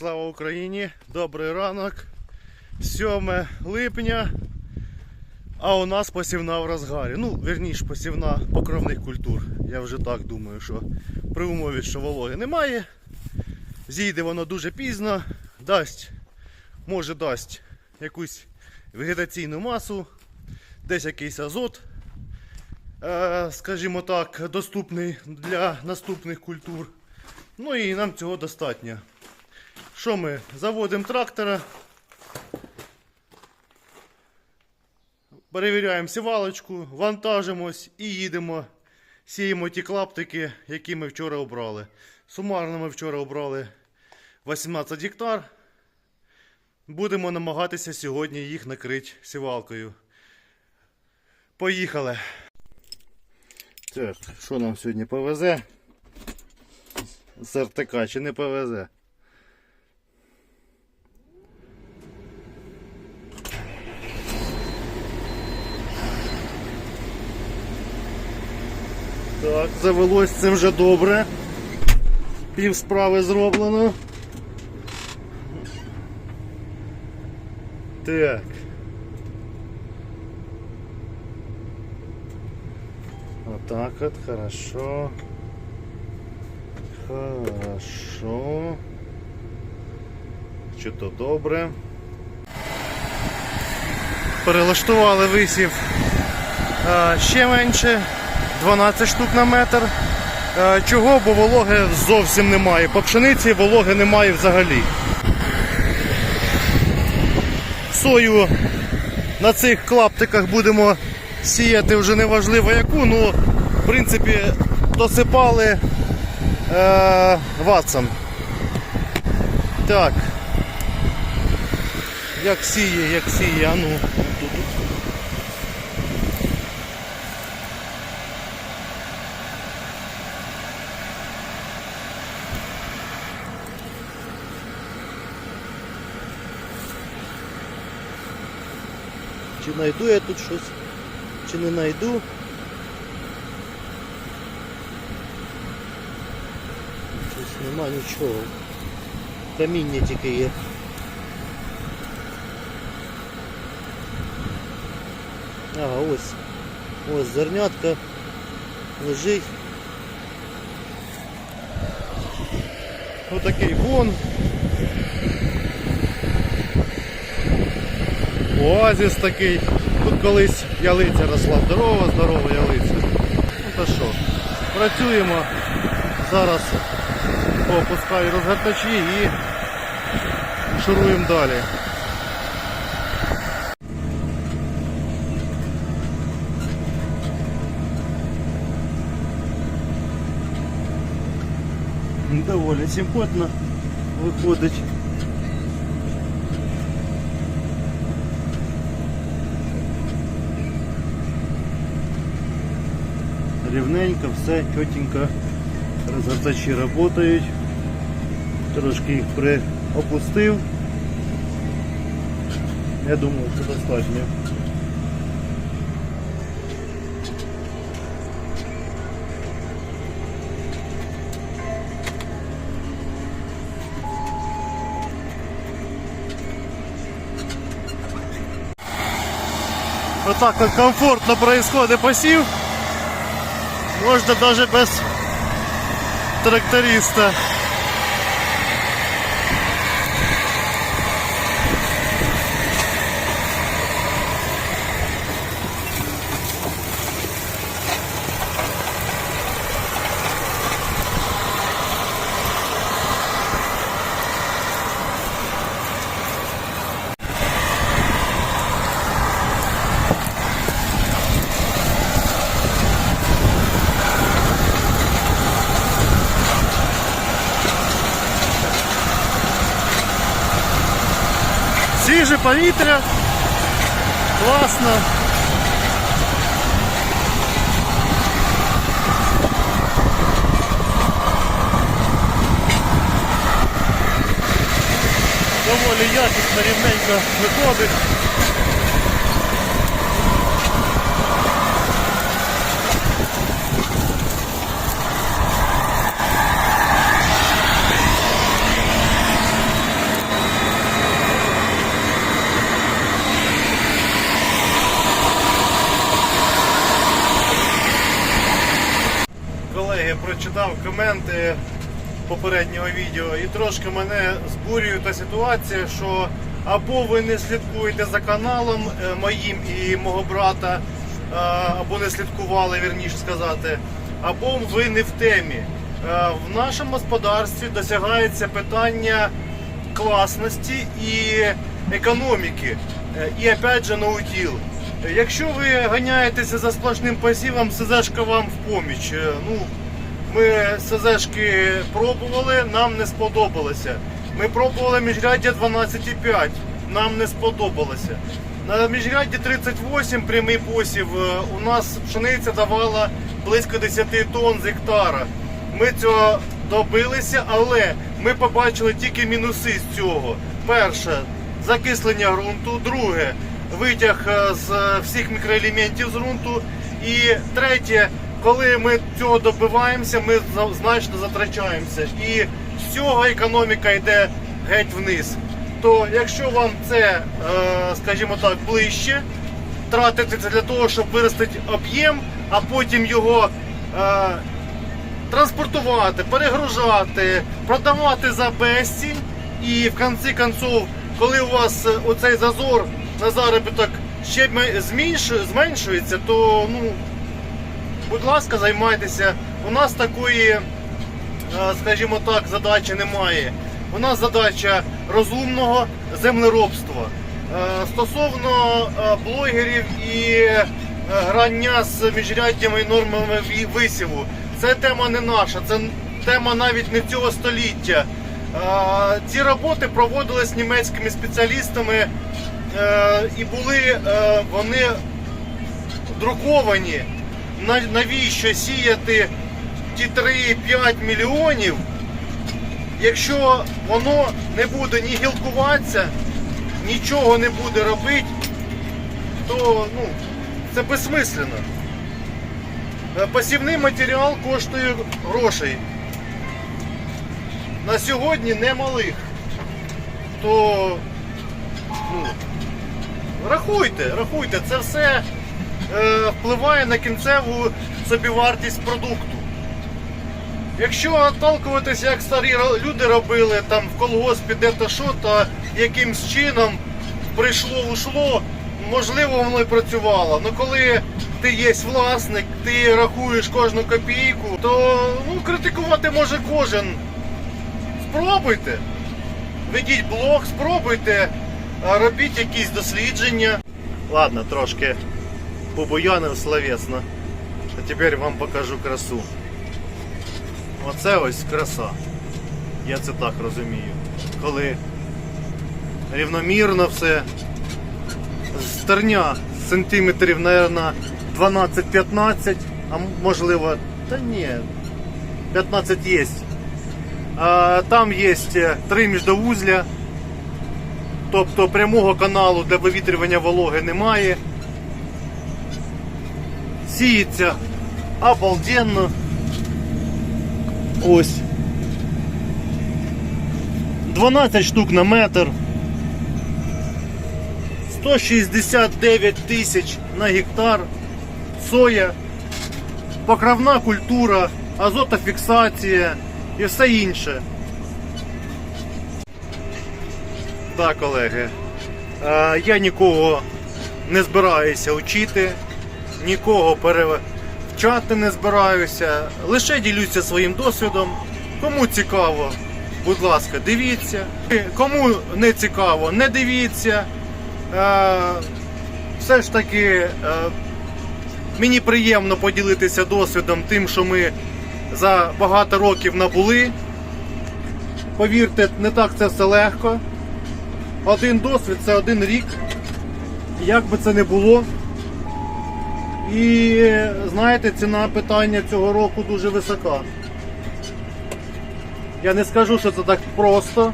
Слава Україні! Добрий ранок. 7 липня. А у нас посівна в розгарі. Ну, верніше, посівна покровних культур. Я вже так думаю, що при умові, що вологи немає. Зійде воно дуже пізно, дасть, може дасть якусь вегетаційну масу, десь якийсь азот, е, скажімо так, доступний для наступних культур. Ну і нам цього достатньо. Що ми? Заводимо трактора. Перевіряємо сівалочку, вантажимось і їдемо. Сіємо ті клаптики, які ми вчора обрали. Сумарно ми вчора обрали 18 гектар. Будемо намагатися сьогодні їх накрити сівалкою. Поїхали. Так, що нам сьогодні повезе? З РТК чи не повезе? Так, завелось це вже добре. Пів справи зроблено. Так. Отак от, хорошо. Хорошо. Чи то добре. Перелаштували висів е, ще менше. 12 штук на метр. Е, Чого? Бо вологи зовсім немає. По пшениці вологи немає взагалі. Сою на цих клаптиках будемо сіяти вже неважливо яку, ну, в принципі, досипали е, ватсом. Так. Як сіє, як сіє, а ну. тут, тут. Чи знайду я тут щось, чи не знайду. Щось нема нічого. Каміння тільки є. Ага, ось. Ось зернятка лежить. Отакий гон. Оазіс такий. Тут колись ялиця росла. Здорова, здорова ялиця. Ну та що, працюємо. Зараз опускаю розгортачі і шуруємо далі. Доволі симпотно виходить. Рівненько, все чотенько. Розгортачі працюють. Трошки їх приопустив. Я думаю, це достатньо. Вот так вот комфортно происходит посев. Можно даже без тракториста. Повітря. Класно. Доволі якісно, рівненько виходить. Коменти попереднього відео і трошки мене збурює та ситуація, що або ви не слідкуєте за каналом е, моїм і мого брата, е, або не слідкували, вірніше сказати, або ви не в темі. Е, В нашому господарстві досягається питання класності і економіки. І опять же наутіл. Якщо ви ганяєтеся за сплошним посівом, СЗшка вам в поміч. Ну, ми СЗшки пробували, нам не сподобалося. Ми пробували міжряддя 12,5, нам не сподобалося. На міжрядді 38 прямий посів е, у нас пшениця давала близько 10 тонн з гектара. Ми цього добилися, але ми побачили тільки мінуси з цього. Перше закислення ґрунту, друге витяг е, з всіх мікроелементів з ґрунту. І третє, коли ми цього добиваємося, ми значно затрачаємося. І з цього економіка йде геть вниз. То якщо вам це, е, скажімо так, ближче, тратити це для того, щоб виростити об'єм, а потім його е, транспортувати, перегружати, продавати за безцінь. І в кінці концов, коли у вас е, оцей зазор на заробіток ще зменшується, то ну, будь ласка, займайтеся. У нас такої, е, скажімо так, задачі немає. У нас задача розумного землеробства. Е, Стосовно е, блогерів і грання з міжряддями і нормами висіву, це тема не наша, це тема навіть не цього століття. Ці роботи проводились німецькими спеціалістами і були вони друковані. На- Навіщо сіяти ті 3-5 мільйонів, якщо воно не буде ні гілкуватися, нічого не буде робити, то ну, це безсмислено. Е, Посівний матеріал коштує грошей. На сьогодні немалих. То ну, рахуйте, рахуйте, це все впливає на кінцеву собівартість продукту. Якщо отталкуватися, як старі люди робили там в колгоспі де-то що, то якимсь чином прийшло ушло, можливо, воно і працювало. Ну коли ти є власник, ти рахуєш кожну копійку, то ну, критикувати може кожен. Спробуйте. Ведіть блог, спробуйте, робіть якісь дослідження. Ладно, трошки побуянив словесно. А тепер вам покажу красу. Оце ось краса. Я це так розумію. Коли рівномірно все. З терня сантиметрів, мабуть, 12-15, а можливо, та ні, 15 є. А, там є три міждовузля, тобто прямого каналу для вивітрювання вологи немає. Сіється обалденно. Ось. 12 штук на метр. 169 тисяч на гектар. Соя, покровна культура, азотофіксація і все інше. Так, колеги. е, Я нікого не збираюся вчити, нікого перевчати не збираюся. Лише ділюся своїм досвідом. Кому цікаво, будь ласка, дивіться. Кому не цікаво, не дивіться. Е, Все ж таки, е, мені приємно поділитися досвідом тим, що ми за багато років набули. Повірте, не так це все легко. Один досвід це один рік. Як би це не було. І знаєте, ціна питання цього року дуже висока. Я не скажу, що це так просто,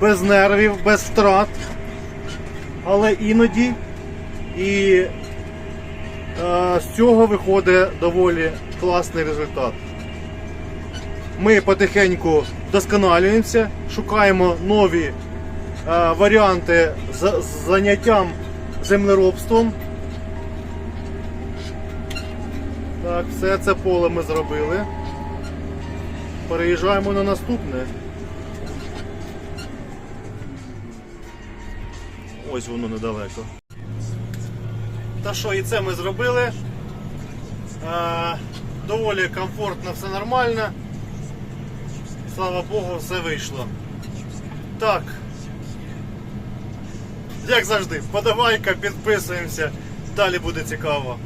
без нервів, без втрат. Але іноді і е, з цього виходить доволі класний результат. Ми потихеньку вдосконалюємося, шукаємо нові е, варіанти з заняттям землеробством. Так, все це поле ми зробили. переїжджаємо на наступне. Ось воно недалеко. Та що, і це ми зробили. Е, доволі комфортно, все нормально. Слава Богу, все вийшло. Так. Як завжди, подавайка, підписуємося. Далі буде цікаво.